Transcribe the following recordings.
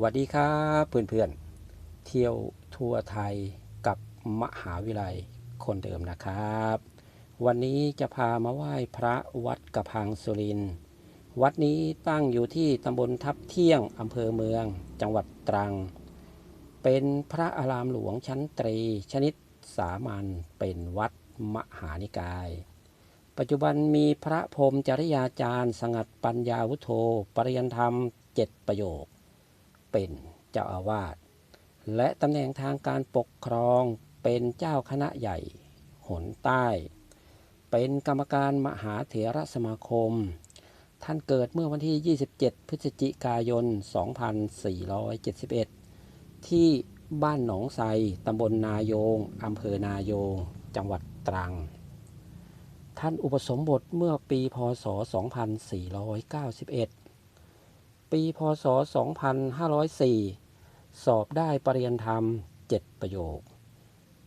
สวัสดีครับเพื่อนๆ เที่ยวทั่วไทยกับมหาวิทยาลัยคนเดิมนะครับ วันนี้จะพามาไหว้พระวัดกระพังสุรินทร์วัดนี้ตั้งอยู่ที่ตำบลทับเที่ยงอำเภอเมือง จังหวัดตรัง เป็นพระอารามหลวงชั้นตรี ชนิดสามัญเป็นวัดมหานิกาย ปัจจุบันมีพระพรมจริยาจารย์ สงัดปัญญาวุโธปริยันธรรมเจ็ดประโยค เป็นเจ้าอาวาสและตำแหน่งทางการปกครองเป็นเจ้าคณะใหญ่ หนใต้ เป็นกรรมการมหาเถรสมาคม ท่านเกิดเมื่อวันที่ 27 พฤศจิกายน 2471 ที่บ้านหนองไทรตำบลนายงอำเภอนายง จังหวัดตรัง ท่านอุปสมบทเมื่อปีพศ 2491 ปีพศ 2504 สอบได้ปรริญญาธรรม 7 ประโยค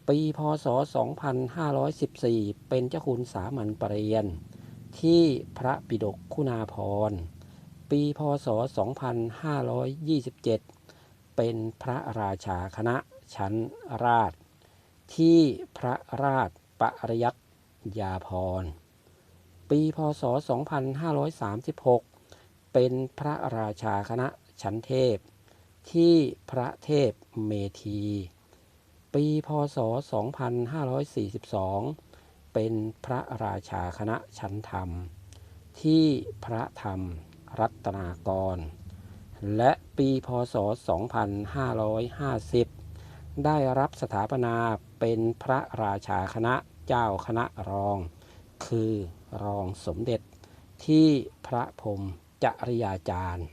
ปีพศ 2514 เป็นเจ้าคุณสามัญปรริญญาที่พระปิฎกคุณาภรปีพศ 2527 เป็นพระราชาคณะชั้นราช ที่พระราชปริยัตยาภรปีพศ 2536 เป็นพระราชาคณะชั้นเทพ ที่พระเทพเมธี ปีพศ 2542 เป็นพระราชาคณะชั้นธรรม ที่พระธรรมรัตนากร และปีพศ 2550 ได้รับสถาปนาเป็นพระราชาคณะเจ้าคณะรอง คือรองสมเด็จที่พระพรม จริยาจารย์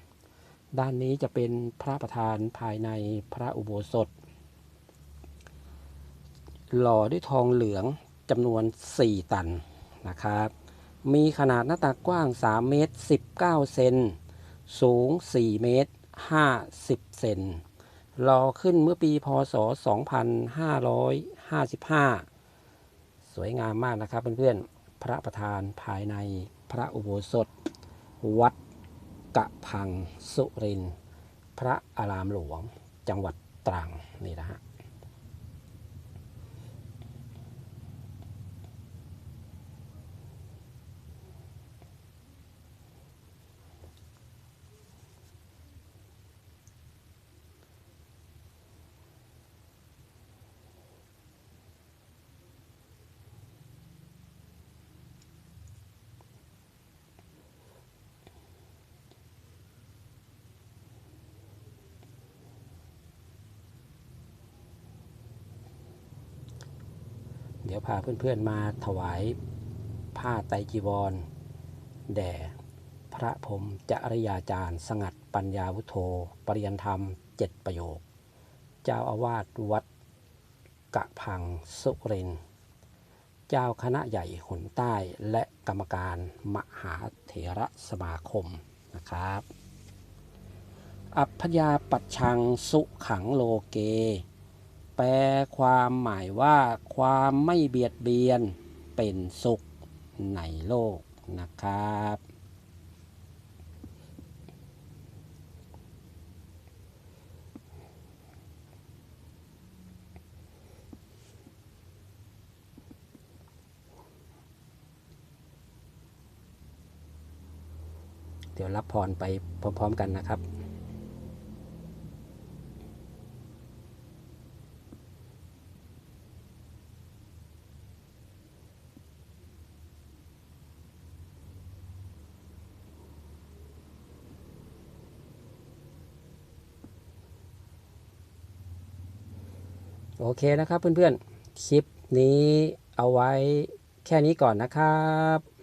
ด้านนี้จะเป็นพระประธานภายในพระอุโบสถ หล่อด้วยทองเหลืองจำนวน 4 ตันนะครับ มีขนาดหน้าตักกว้าง 3 เมตร 19 เซน สูง 4 เมตร 50 เซนหล่อขึ้นเมื่อปีพศ 2555 สวยงามมากนะครับเพื่อนๆ พระประธานภายในพระอุโบสถ วัด กะพังสุรินทร์พระอารามหลวง จังหวัดตรังนี่นะฮะ เดี๋ยวพาเพื่อนๆมาถวายผ้าไตรจีวร แด่พระพรหมจริยาจารย์ สงัดปัญญาวุโธปริยันธรรมเจ็ดประโยค เจ้าอาวาสวัดกะพังสุริน เจ้าคณะใหญ่หนใต้และกรรมการมหาเถระสมาคมนะครับ อัพพยาปัชชังสุขังโลเก แปลความหมายว่าความไม่เบียดเบียนเป็นสุขในโลกนะครับ เดี๋ยวรับพรไปพร้อม ๆ กันนะครับ โอเคนะครับเพื่อนๆ คลิปนี้เอาไว้แค่นี้ก่อนนะครับ